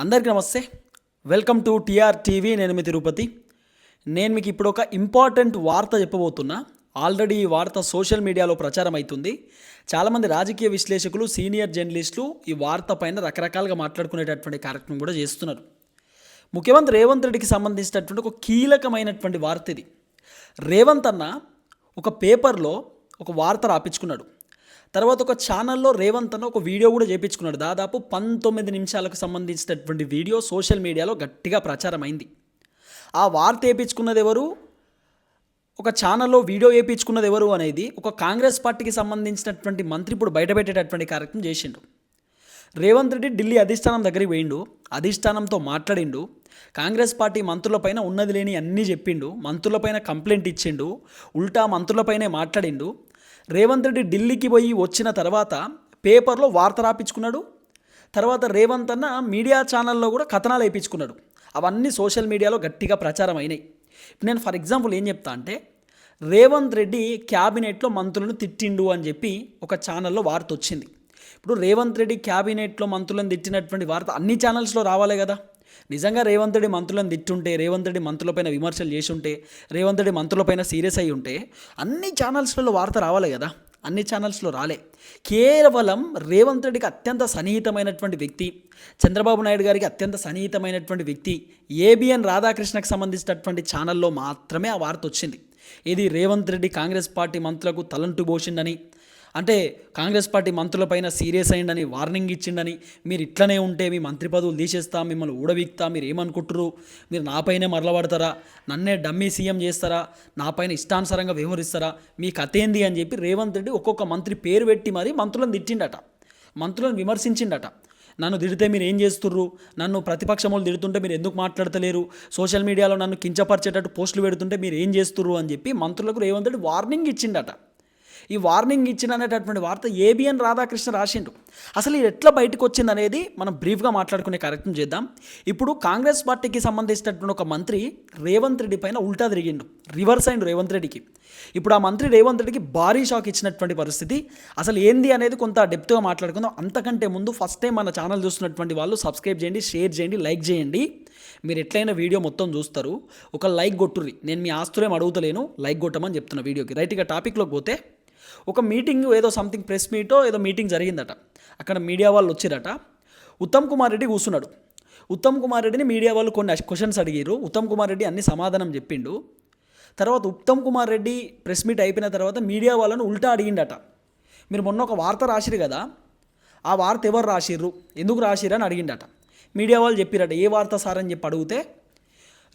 అందరికీ నమస్తే. Welcome to TR TV నేను మీ తిరుపతి నేను మీకు ఇప్పుడు ఒక ఇంపార్టెంట్ వార్త చెప్పబోతున్నా. ఆల్రెడీ ఈ వార్త సోషల్ మీడియాలో ప్రచారం అవుతుంది చాలామంది రాజకీయ విశ్లేషకులు సీనియర్ జర్నలిస్టులు ఈ వార్త పైన రకరకాలుగా మాట్లాడుకునేటటువంటి కార్యక్రమం కూడా చేస్తున్నారు. ముఖ్యమంత్రి రేవంత్ రెడ్డికి సంబంధించినటువంటి ఒక కీలకమైనటువంటి వార్త ఇది. రేవంత్ అన్న ఒక పేపర్లో ఒక వార్త రాపించుకున్నాడు. తర్వాత ఒక ఛానల్లో రేవంత్ అన్న ఒక వీడియో కూడా చేపించుకున్నాడు. దాదాపు పంతొమ్మిది నిమిషాలకు సంబంధించినటువంటి వీడియో సోషల్ మీడియాలో గట్టిగా ప్రచారం అయింది ఆ వార్త వేయించుకున్నది ఎవరు? ఒక ఛానల్లో వీడియో వేయించుకున్నది ఎవరు అనేది ఒక కాంగ్రెస్ పార్టీకి సంబంధించినటువంటి మంత్రి ఇప్పుడు బయటపెట్టేటటువంటి కార్యక్రమం చేసిండు. రేవంత్ రెడ్డి ఢిల్లీ అధిష్టానం దగ్గరికి పోయిండు అధిష్టానంతో మాట్లాడిండు కాంగ్రెస్ పార్టీ మంత్రులపైన ఉన్నది లేని అన్నీ చెప్పిండు మంత్రులపైన కంప్లైంట్ ఇచ్చిండు ఉల్టా మంత్రులపైనే మాట్లాడిండు రేవంత్ రెడ్డి ఢిల్లీకి పోయి వచ్చిన తర్వాత పేపర్లో వార్త రాపించుకున్నాడు. తర్వాత రేవంత్ అన్న మీడియా ఛానల్లో కూడా కథనాలు వేయించుకున్నాడు. అవన్నీ సోషల్ మీడియాలో గట్టిగా ప్రచారం అయినాయి. నేను ఫర్ ఎగ్జాంపుల్ ఏం చెప్తా అంటే రేవంత్ రెడ్డి క్యాబినెట్లో మంత్రులను తిట్టిండు అని చెప్పి ఒక ఛానల్లో వార్త వచ్చింది. ఇప్పుడు రేవంత్ రెడ్డి క్యాబినెట్లో మంత్రులను తిట్టినటువంటి వార్త అన్ని ఛానల్స్లో రావాలి కదా. నిజంగా రేవంతుడి మంత్రులను తిట్టుంటే రేవంతుడి మంత్రులపైన విమర్శలు చేసుంటే రేవంతుడి మంత్రులపైన సీరియస్ అయి ఉంటే అన్ని ఛానల్స్లలో వార్త రావాలి కదా? అన్ని ఛానల్స్లో రాలే. కేవలం రేవంత్ రెడ్డికి అత్యంత సన్నిహితమైనటువంటి వ్యక్తి చంద్రబాబు నాయుడు గారికి అత్యంత సన్నిహితమైనటువంటి వ్యక్తి ఏబిఎన్ రాధాకృష్ణకు సంబంధించినటువంటి ఛానల్లో మాత్రమే ఆ వార్త వచ్చింది. ఇది రేవంత్ రెడ్డి కాంగ్రెస్ పార్టీ మంత్రులకు తలంటు పోసిండని అంటే కాంగ్రెస్ పార్టీ మంత్రులపైన సీరియస్ అయిందని వార్నింగ్ ఇచ్చిండని మీరు ఇట్లనే ఉంటే మీ మంత్రి పదవులు తీసేస్తా మిమ్మల్ని ఊడవీక్తా మీరు ఏమనుకుంటారు మీరు నాపైనే మరలబడతారా? నన్నే డమ్మీ సీఎం చేస్తారా? నాపైన ఇష్టానుసారంగా వ్యవహరిస్తారా? మీకు అతేంది అని చెప్పి రేవంత్ రెడ్డి ఒక్కొక్క మంత్రి పేరు పెట్టి మరీ మంత్రులను తిట్టిండట. మంత్రులను విమర్శించిండట. నన్ను తిడితే మీరు ఏం చేస్తుర్రు? నన్ను ప్రతిపక్షములు తిడుతుంటే మీరు ఎందుకు మాట్లాడతలేరు? సోషల్ మీడియాలో నన్ను కించపరిచేటట్టు పోస్టులు పెడుతుంటే మీరు ఏం చేస్తుర్రు అని చెప్పి మంత్రులకు రేవంత్ రెడ్డి వార్నింగ్ ఇచ్చిండట. ఈ వార్నింగ్ ఇచ్చిన అనేటటువంటి వార్త ఏబిఎన్ రాధాకృష్ణ రాసిండు అసలు ఇది ఎట్లా బయటకు వచ్చింది అనేది మనం బ్రీఫ్గా మాట్లాడుకునే కార్యక్రమం చేద్దాం. ఇప్పుడు కాంగ్రెస్ పార్టీకి సంబంధించినటువంటి ఒక మంత్రి రేవంత్ రెడ్డి పైన ఉల్టా తిరిగిండు. రివర్స్ అయిండు రేవంత్ రెడ్డికి. ఇప్పుడు ఆ మంత్రి రేవంత్ రెడ్డికి భారీ షాక్ ఇచ్చినటువంటి పరిస్థితి. అసలు ఏంది అనేది కొంత డెప్త్గా మాట్లాడుకుందాం. అంతకంటే ముందు ఫస్ట్ టైం మన ఛానల్ చూస్తున్నటువంటి వాళ్ళు సబ్స్క్రైబ్ చేయండి షేర్ చేయండి లైక్ చేయండి. మీరు ఎట్లయినా వీడియో మొత్తం చూస్తారు. ఒక లైక్ కొట్టుర్రి. నేను మీ ఆస్తులేం అడుగుతలేను. లైక్ కొట్టమని చెప్తున్నా వీడియోకి. రైట్గా టాపిక్లోకి పోతే ఒక మీటింగ్ ఏదో సంథింగ్ ప్రెస్ మీటో ఏదో మీటింగ్ జరిగిందట. అక్కడ మీడియా వాళ్ళు వచ్చిరట. ఉత్తమ్ కుమార్ రెడ్డి కూర్చున్నాడు. ఉత్తమ్ కుమార్ రెడ్డిని మీడియా వాళ్ళు కొన్ని క్వశ్చన్స్ అడిగారు ఉత్తమ్ కుమార్ రెడ్డి అన్ని సమాధానం చెప్పిండు. తర్వాత ఉత్తమ్ కుమార్ రెడ్డి ప్రెస్ మీట్ అయిపోయిన తర్వాత మీడియా వాళ్ళను ఉల్టా అడిగిండట. మీరు మొన్న ఒక వార్త రాసిరు కదా? ఆ వార్త ఎవరు రాసిర్రు? ఎందుకు రాసిర్రు అని అడిగిండట. మీడియా వాళ్ళు చెప్పిరట ఏ వార్త సార్ అని చెప్పి అడిగితే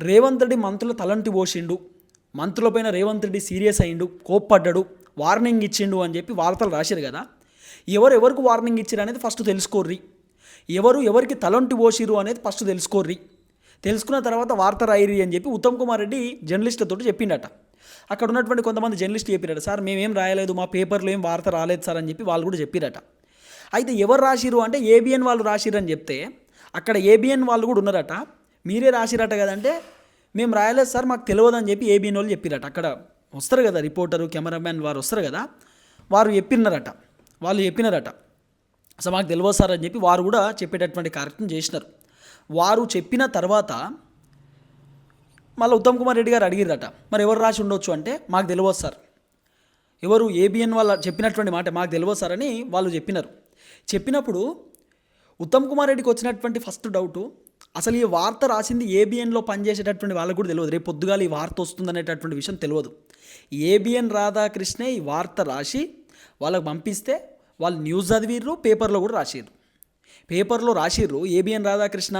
రేవంత్ రెడ్డి మంత్రుల తలంటి పోసిండు. మంత్రులపైన రేవంత్ రెడ్డి సీరియస్ అయిండు కోప్పడ్డాడు. వార్నింగ్ ఇచ్చిండు అని చెప్పి వార్తలు రాశారు కదా. ఎవరు ఎవరికి వార్నింగ్ ఇచ్చారు అనేది ఫస్ట్ తెలుసుకోర్రి. ఎవరు ఎవరికి తలంటి పోసిరు అనేది ఫస్ట్ తెలుసుకోర్రి. తెలుసుకున్న తర్వాత వార్త రాయిరి అని చెప్పి ఉత్తమ్ కుమార్ రెడ్డి జర్నలిస్టులతో చెప్పిండట. అక్కడ ఉన్నటువంటి కొంతమంది జర్నలిస్టులు చెప్పిరట సార్ మేమేం రాయలేదు మా పేపర్లో ఏం వార్త రాలేదు సార్ అని చెప్పి వాళ్ళు కూడా చెప్పిరట. అయితే ఎవరు రాసిరు అంటే ఏబిఎన్ వాళ్ళు రాసిరు అని చెప్తే అక్కడ ఏబిఎన్ వాళ్ళు కూడా ఉన్నారట. మీరే రాసిరట కదంటే మేము రాయలేదు సార్ మాకు తెలియదు అని చెప్పి ఏబిఎన్ వాళ్ళు చెప్పిరట అక్కడ. వస్తారు కదా రిపోర్టరు కెమెరామ్యాన్ వారు వస్తారు కదా వారు చెప్పినారట వాళ్ళు చెప్పినారట అసలు మాకు తెలియదు సార్ అని చెప్పి వారు కూడా చెప్పేటటువంటి కార్యక్రమం చేసినారు. వారు చెప్పిన తర్వాత మళ్ళీ ఉత్తమ్ కుమార్ రెడ్డి గారు అడిగిరట మరి ఎవరు రాసి ఉండొచ్చు అంటే మాకు తెలియదు సార్. ఎవరు ఏబిఎన్ వాళ్ళ చెప్పినటువంటి మాట మాకు తెలియదు సార్ అని వాళ్ళు చెప్పినారు. చెప్పినప్పుడు ఉత్తమ్ కుమార్ రెడ్డికి వచ్చినటువంటి ఫస్ట్ డౌటు అసలు ఈ వార్త రాసింది ఏబిఎన్లో పనిచేసేటటువంటి వాళ్ళకు కూడా తెలియదు. రేపు పొద్దుగాల ఈ వార్త వస్తుందనేటటువంటి విషయం తెలియదు. ఏబిఎన్ రాధాకృష్ణే ఈ వార్త రాసి వాళ్ళకు పంపిస్తే వాళ్ళు న్యూస్ చదివిర్రు పేపర్లో కూడా రాసిర్రు. పేపర్లో రాసిర్రు ఏబిఎన్ రాధాకృష్ణ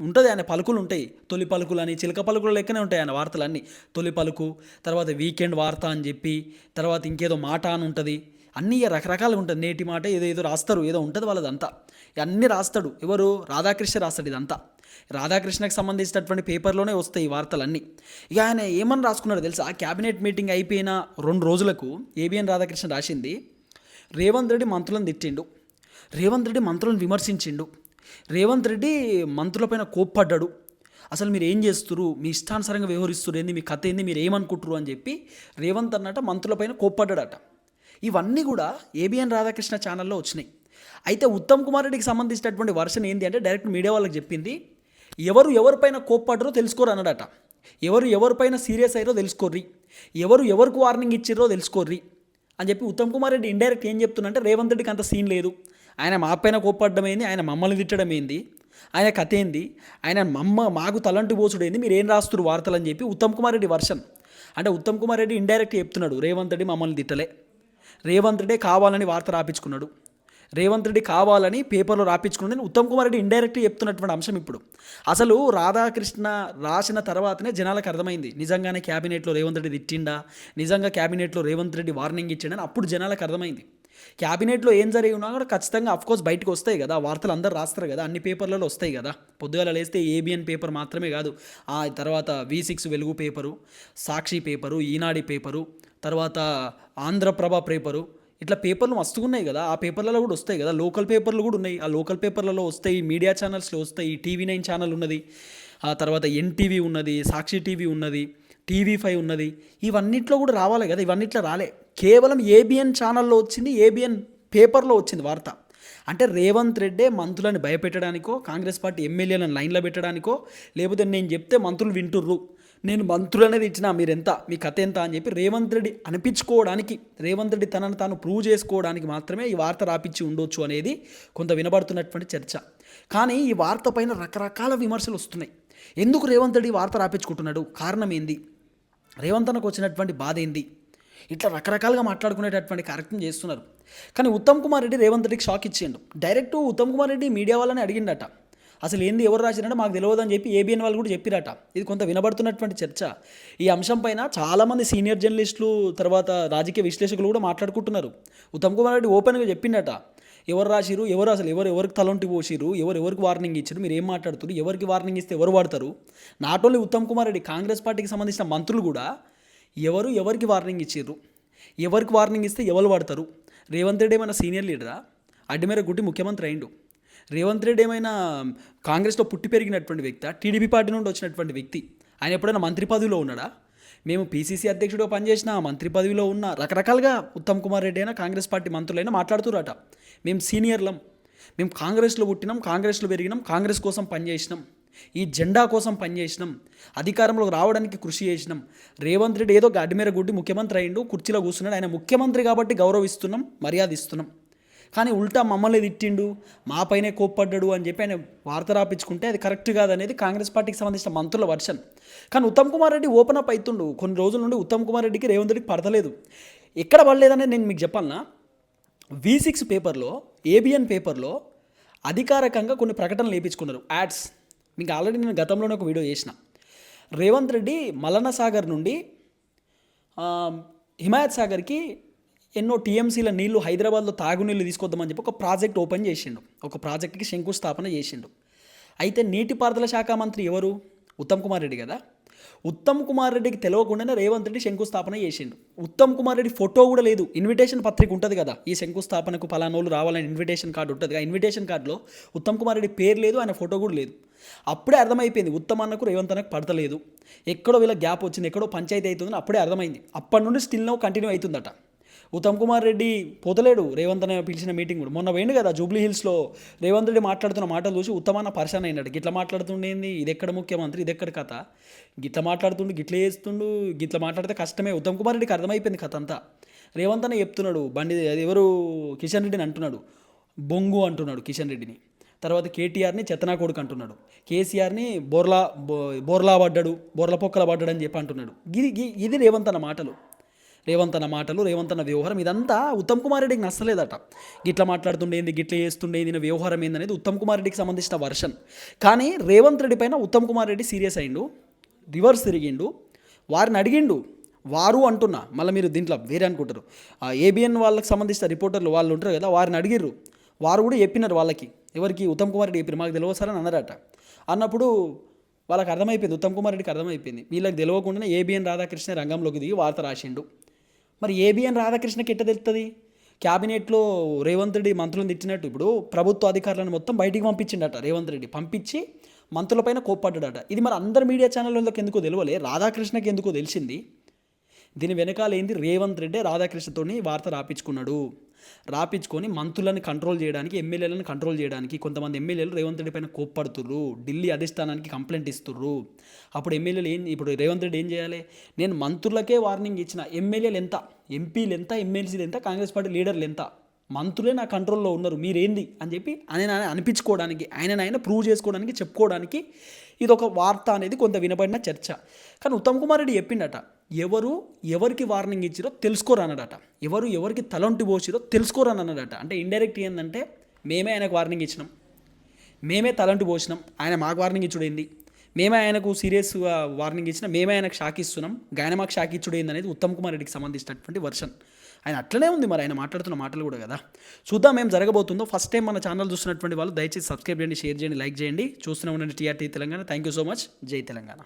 ఉంటుంది ఆయన పలుకులు ఉంటాయి. తొలి పలుకులు అని చిలక పలుకులు లెక్కనే ఉంటాయి ఆయన వార్తలన్నీ. తొలి పలుకు తర్వాత వీకెండ్ వార్త అని చెప్పి తర్వాత ఇంకేదో మాట అని ఉంటుంది. అన్నీ రకరకాలుగా ఉంటుంది నేటి మాట ఏదో ఏదో రాస్తారు. ఏదో ఉంటుంది వాళ్ళదంతా. అన్నీ రాస్తాడు. ఎవరు? రాధాకృష్ణ రాస్తాడు ఇదంతా. రాధాకృష్ణకి సంబంధించినటువంటి పేపర్లోనే వస్తాయి ఈ వార్తలన్నీ. ఇక ఆయన ఏమని రాసుకున్నాడు తెలుసా? క్యాబినెట్ మీటింగ్ అయిపోయిన రెండు రోజులకు ఏబిఎన్ రాధాకృష్ణ రాసింది రేవంత్ రెడ్డి మంత్రులను తిట్టిండు. రేవంత్ రెడ్డి మంత్రులను విమర్శించిండు. రేవంత్ రెడ్డి మంత్రులపైన కోప్పడ్డాడు. అసలు మీరు ఏం చేస్తురు మీ ఇష్టానుసారంగా వ్యవహరిస్తున్నారు ఏంది? మీ కథ ఏంది? మీరు ఏమనుకుంటారు అని చెప్పి రేవంత్ అన్నట మంత్రులపైన కోప్పడ్డాడట. ఇవన్నీ కూడా ఏబిఎన్ రాధాకృష్ణ ఛానల్లో వచ్చినాయి. అయితే ఉత్తమ్ కుమార్ రెడ్డికి సంబంధించినటువంటి వర్షన్ ఏంటి అంటే డైరెక్ట్ మీడియా వాళ్ళకి చెప్పింది ఎవరు ఎవరిపైన కోప్పడరో తెలుసుకోరు అన్నాడట. ఎవరు ఎవరిపైన సీరియస్ అయ్యారో తెలుసుకోర్రి. ఎవరు ఎవరికి వార్నింగ్ ఇచ్చిర్రో తెలుసుకోర్రి. అని చెప్పి ఉత్తమ్ కుమార్ రెడ్డి ఇండైరెక్ట్ ఏం చెప్తున్నంటే రేవంత్ రెడ్డికి అంత సీన్ లేదు. ఆయన మా పైన కోప్పడడం ఏంది? ఆయన మమ్మల్ని తిట్టడం ఏంది? ఆయన కథ ఏంది? ఆయన మమ్మ మాకు తలంటు పోసుడు ఏంది? మీరు ఏం రాస్తున్నారు వార్తలు? అని చెప్పి ఉత్తమ్ కుమార్ రెడ్డి వర్షన్. అంటే ఉత్తమ్ కుమార్ రెడ్డి ఇండైరెక్ట్ చెప్తున్నాడు రేవంత్ రెడ్డి మమ్మల్ని తిట్టలే. రేవంత్ రెడ్డి కావాలని వార్త రాపించుకున్నాడు. రేవంత్ రెడ్డి కావాలని పేపర్లో రాపించుకున్నాడని ఉత్తమ్ కుమార్ రెడ్డి ఇండైరెక్ట్గా చెప్తున్నటువంటి అంశం ఇప్పుడు. అసలు రాధాకృష్ణ రాసిన తర్వాతనే జనాలకు అర్థమైంది. నిజంగానే క్యాబినెట్లో రేవంత్ రెడ్డి తిట్టిండా? నిజంగా క్యాబినెట్లో రేవంత్ రెడ్డి వార్నింగ్ ఇచ్చిండని అప్పుడు జనాలకు అర్థమైంది. క్యాబినెట్లో ఏం జరిగి ఉన్నా కూడా ఖచ్చితంగా అఫ్కోర్స్ బయటకు వస్తాయి కదా. వార్తలు అందరు రాస్తారు కదా. అన్ని పేపర్లలో వస్తాయి కదా. పొద్దుగాల లేస్తే ఏబిఎన్ పేపర్ మాత్రమే కాదు. ఆ తర్వాత V six Velugu paper Sakshi paper ఈనాడి paper తర్వాత ఆంధ్రప్రభ పేపరు ఇట్లా పేపర్లు మస్తుగా ఉన్నాయి కదా. ఆ పేపర్లలో కూడా వస్తాయి కదా. లోకల్ పేపర్లు కూడా ఉన్నాయి. ఆ లోకల్ పేపర్లలో వస్తాయి మీడియా ఛానల్స్లో వస్తాయి టీవీ నైన్ ఛానల్ ఉన్నది. ఆ తర్వాత ఎన్టీవీ ఉన్నది సాక్షి టీవీ ఉన్నది. టీవీ ఫైవ్ ఉన్నది. ఇవన్నిట్లో కూడా రావాలి కదా ఇవన్నిట్లో రాలే. కేవలం ఏబిఎన్ ఛానల్లో వచ్చింది ఏబిఎన్ పేపర్లో వచ్చింది వార్త. అంటే రేవంత్ రెడ్డే మంత్రులను భయపెట్టడానికో కాంగ్రెస్ పార్టీ ఎమ్మెల్యేలను లైన్లో పెట్టడానికో లేకపోతే నేను చెప్తే మంత్రులు వింటుర్రు. నేను మంత్రులు అనేది ఇచ్చినా మీరెంత మీ కథ ఎంత అని చెప్పి రేవంత్ రెడ్డి అనిపించుకోవడానికి రేవంత్ రెడ్డి తనను తాను ప్రూవ్ చేసుకోవడానికి మాత్రమే ఈ వార్త రాపిచ్చి ఉండొచ్చు అనేది కొంత వినబడుతున్నటువంటి చర్చ. కానీ ఈ వార్త పైన రకరకాల విమర్శలు వస్తున్నాయి. ఎందుకు రేవంత్ రెడ్డి వార్త రాపించుకుంటున్నాడు కారణం ఏంది? రేవంత్ అన్నకు వచ్చినటువంటి బాధ ఏంది? ఇట్లా రకరకాలుగా మాట్లాడుకునేటటువంటి కార్యక్రమం చేస్తున్నారు. కానీ ఉత్తమ్ కుమార్ రెడ్డి రేవంత్ రెడ్డికి షాక్ ఇచ్చిండు. డైరెక్ట్ ఉత్తమ్ కుమార్ రెడ్డి మీడియా వాళ్ళని అడిగిండట. అసలు ఏంది ఎవరు రాసిరంటే? మాకు తెలియదు అని చెప్పి ఏబిఎన్ వాళ్ళు కూడా చెప్పిరట. ఇది కొంత వినబడుతున్నటువంటి చర్చ. ఈ అంశం పైన చాలామంది సీనియర్ జర్నలిస్టులు తర్వాత రాజకీయ విశ్లేషకులు కూడా మాట్లాడుకుంటున్నారు. ఉత్తమ్ కుమార్ రెడ్డి ఓపెన్గా చెప్పిండట. ఎవరు రాసిరు? ఎవరు అసలు ఎవరు ఎవరికి తలంటి పోసిరు? ఎవరు ఎవరికి వార్నింగ్ ఇచ్చారు? మీరు ఏం మాట్లాడుతారు ఎవరికి వార్నింగ్ ఇస్తే ఎవరు వాడతారు? నాట్ ఓన్లీ ఉత్తమ్ కుమార్ రెడ్డి కాంగ్రెస్ పార్టీకి సంబంధించిన మంత్రులు కూడా ఎవరు ఎవరికి వార్నింగ్ ఇచ్చిర్రు? ఎవరికి వార్నింగ్ ఇస్తే ఎవరు వాడతారు? రేవంత్ రెడ్డి ఏమైనా సీనియర్ లీడరా అడ్డిమేర గుట్టి ముఖ్యమంత్రి అయిండు. రేవంత్ రెడ్డి ఏమైనా కాంగ్రెస్లో పుట్టి పెరిగినటువంటి వ్యక్తి టీడీపీ పార్టీ నుండి వచ్చినటువంటి వ్యక్తి. ఆయన ఎప్పుడైనా మంత్రి పదవిలో ఉన్నాడా? మేము పీసీసీ అధ్యక్షుడు పనిచేసిన మంత్రి పదవిలో ఉన్న రకరకాలుగా ఉత్తమ్ కుమార్ రెడ్డి అయినా కాంగ్రెస్ పార్టీ మంత్రులైనా మాట్లాడుతురట. మేము సీనియర్లం. మేము కాంగ్రెస్లో పుట్టినాం కాంగ్రెస్లో పెరిగినాం కాంగ్రెస్ కోసం పనిచేసినాం. ఈ జెండా కోసం పనిచేసినాం. అధికారంలోకి రావడానికి కృషి చేసినాం. రేవంత్ రెడ్డి ఏదో గడ్డి మీద గుడ్డి ముఖ్యమంత్రి అయిండు కుర్చీలో కూర్చున్నాడు. ఆయన ముఖ్యమంత్రి కాబట్టి గౌరవిస్తున్నాం మర్యాద ఇస్తున్నాం కానీ ఉల్టా మమ్మల్ని తిట్టిండు మా పైనే కోప్పడ్డాడు అని చెప్పి ఆయన వార్త రాపించుకుంటే అది కరెక్ట్ కాదనేది కాంగ్రెస్ పార్టీకి సంబంధించిన మంత్రుల వర్షన్. కానీ ఉత్తమ్ కుమార్ రెడ్డి ఓపెన్ అప్ అవుతుండు కొన్ని రోజుల నుండి ఉత్తమ్ కుమార్ రెడ్డికి రేవంత్ రెడ్డికి పడతలేదు. ఎక్కడ పడలేదనేది నేను మీకు చెప్పాలన్నా వి సిక్స్ పేపర్లో ఏబిఎన్ పేపర్లో అధికారికంగా కొన్ని ప్రకటనలు వేయించుకున్నారు యాడ్స్ మీకు ఆల్రెడీ నేను గతంలోనే ఒక వీడియో చేసిన. రేవంత్ రెడ్డి మలన సాగర్ నుండి హిమాయత్ సాగర్కి ఎన్నో టీఎంసీల నీళ్ళు హైదరాబాద్లో తాగునీళ్ళు తీసుకొద్దామని చెప్పి ఒక ప్రాజెక్ట్ ఓపెన్ చేసిండు. ఒక ప్రాజెక్ట్కి శంకుస్థాపన చేసిండు. అయితే నీటిపారుదల శాఖ మంత్రి ఎవరు? ఉత్తమ్ కుమార్ రెడ్డి కదా. ఉత్తమ్ కుమార్ రెడ్డికి తెలియకుండానే రేవంత్ రెడ్డి శంకుస్థాపన చేసిండు. ఉత్తమ్ కుమార్ రెడ్డి ఫోటో కూడా లేదు. ఇన్విటేషన్ పత్రిక ఉంటుంది కదా. ఈ శంకుస్థాపనకు పలానోళ్ళు రావాలని ఇన్విటేషన్ కార్డు ఉంటుంది ఆ ఇన్విటేషన్ కార్డులో ఉత్తమ్ కుమార్ రెడ్డి పేరు లేదు ఆయన ఫోటో కూడా లేదు. అప్పుడే అర్థమైపోయింది ఉత్తమ్ అన్నకు రేవంత్ అన్నకు పడతలేదు. ఎక్కడో వీళ్ళ గ్యాప్ వచ్చింది ఎక్కడో పంచాయతీ అవుతుందని అప్పుడే అర్థమైంది. అప్పటి నుండి స్టిల్ నో కంటిన్యూ అవుతుందట. ఉత్తమ్ కుమార్ రెడ్డి పోతలేడు. రేవంత్ అనే పిలిచిన మీటింగ్ కూడా. మొన్న పోయింది కదా జూబ్లీ హిల్స్లో రేవంత్ రెడ్డి మాట్లాడుతున్న మాటలు చూసి ఉత్తమాన్న పరిశాన్ అయినాడు. గిట్ల మాట్లాడుతుండేంది ఇది ఎక్కడ ముఖ్యమంత్రి? ఇది ఎక్కడ కథ? గిట్ల మాట్లాడుతుండు గిట్ల చేస్తుండు గిట్ల మాట్లాడితే కష్టమే. ఉత్తమ్ కుమార్ రెడ్డికి అర్థమైపోయింది కథ అంతా. రేవంత్ అనే చెప్తున్నాడు బండి అది ఎవరు? కిషన్ రెడ్డిని అంటున్నాడు. బొంగు అంటున్నాడు కిషన్ రెడ్డిని. తర్వాత కేటీఆర్ని చెత్తనా కొడుకు అంటున్నాడు. కేసీఆర్ని బోర్లా బోర్లా పడ్డాడు బోర్ల పొక్కల పడ్డాడు అని చెప్పి అంటున్నాడు. ఇది ఇది- ఇది రేవంత్ అన్న మాటలు. రేవంత్ అన్న మాటలు రేవంత్ అన్న వ్యవహారం ఇదంతా ఉత్తమ్ కుమార్ రెడ్డికి నచ్చలేదట. గిట్ల మాట్లాడుతుండేంది గిట్ల చేస్తుండేంది ఈయన వ్యవహారం ఏందనేది ఉత్తమ్ కుమార్ రెడ్డికి సంబంధించిన వర్షన్. కానీ రేవంత్ రెడ్డి పైన ఉత్తమ్ కుమార్ రెడ్డి సీరియస్ అయిండు రివర్స్ తిరిగిండు వారిని అడిగిండు వారు అంటున్నా మళ్ళీ మీరు దీంట్లో వేరే అనుకుంటారు. ఆ ఏబిఎన్ వాళ్ళకి సంబంధించిన రిపోర్టర్లు వాళ్ళు ఉంటారు కదా వారిని అడిగిర్రు. వారు కూడా చెప్పినారు వాళ్ళకి. ఎవరికి? ఉత్తమ్ కుమార్ రెడ్డి చెప్పిన మాకు తెలియదు సార్ అని అన్నారట. అన్నప్పుడు వాళ్ళకి అర్థమైపోయింది ఉత్తమ్ కుమార్ రెడ్డికి అర్థమైపోయింది. వీళ్ళకి తెలియకుండానే ఏబిఎన్ రాధాకృష్ణ రంగంలోకి దిగి వార్త రాసిండు. మరి ఏబిఎన్ రాధాకృష్ణకి ఎట్ట తెలుస్తుంది క్యాబినెట్లో రేవంత్ రెడ్డి మంత్రులను తిట్టినట్టు ఇప్పుడు ప్రభుత్వ అధికారులను మొత్తం బయటికి పంపించిండట రేవంత్ రెడ్డి. పంపించి మంత్రులపైన కోప్పడ్డాడట. ఇది మరి అందరు మీడియా ఛానళ్ళకి ఎందుకో తెలియలే రాధాకృష్ణకి ఎందుకో తెలిసింది? దీని వెనకాల ఏంది? రేవంత్ రెడ్డి రాధాకృష్ణతోని వార్త రాపించుకున్నాడు. రాపించుకొని మంత్రులను కంట్రోల్ చేయడానికి ఎమ్మెల్యేలను కంట్రోల్ చేయడానికి కొంతమంది ఎమ్మెల్యేలు రేవంత్ రెడ్డి పైన కోప్పడుతుర్రు. ఢిల్లీ అధిష్టానానికి కంప్లైంట్ ఇస్తుర్రు. అప్పుడు ఎమ్మెల్యేలు ఏం ఇప్పుడు రేవంత్ రెడ్డి ఏం చేయాలి? నేను మంత్రులకే వార్నింగ్ ఇచ్చిన. ఎమ్మెల్యేలు ఎంత? ఎంపీలు ఎంత? ఎమ్మెల్సీలు ఎంత? కాంగ్రెస్ పార్టీ లీడర్లు ఎంత? మంత్రులే నా కంట్రోల్లో ఉన్నారు. మీరేంది? అని చెప్పి ఆయన ఆయన అనిపించుకోవడానికి ఆయన ఆయన ప్రూవ్ చేసుకోవడానికి చెప్పుకోవడానికి ఇది ఒక వార్త అనేది కొంత వినబడిన చర్చ. కానీ ఉత్తమ్ కుమార్ రెడ్డి చెప్పిండట ఎవరు ఎవరికి వార్నింగ్ ఇచ్చిరో తెలుసుకోరు అన్నాడట ఎవరు ఎవరికి తలంటి పోసిరో తెలుసుకోరు అని అన్నాడట అంటే ఇండైరెక్ట్ ఏంటంటే మేమే ఆయనకు వార్నింగ్ ఇచ్చినాం. మేమే తలంటి పోసినాం. ఆయన మాకు వార్నింగ్ ఇచ్చుడైంది మేమే ఆయనకు సీరియస్గా వార్నింగ్ ఇచ్చినా. మేమే ఆయనకు షాక్ ఇస్తున్నాం. గాయన మాకు షాక్ ఇచ్చుడైంది అనేది ఉత్తమ్ కుమార్ రెడ్డికి సంబంధించినటువంటి వర్షన్ ఆయన అట్లనే ఉంది మరి. ఆయన మాట్లాడుతున్న మాటలు కూడా కదా. చూద్దాం ఏం జరగబోతుందో. ఫస్ట్ టైం మన ఛానల్ చూస్తున్నటువంటి వాళ్ళు దయచేసి సబ్స్క్రైబ్ చేయండి షేర్ చేయండి లైక్ చేయండి. చూస్తూనే ఉండండి TRT Telangana thank you so much జై తెలంగాణ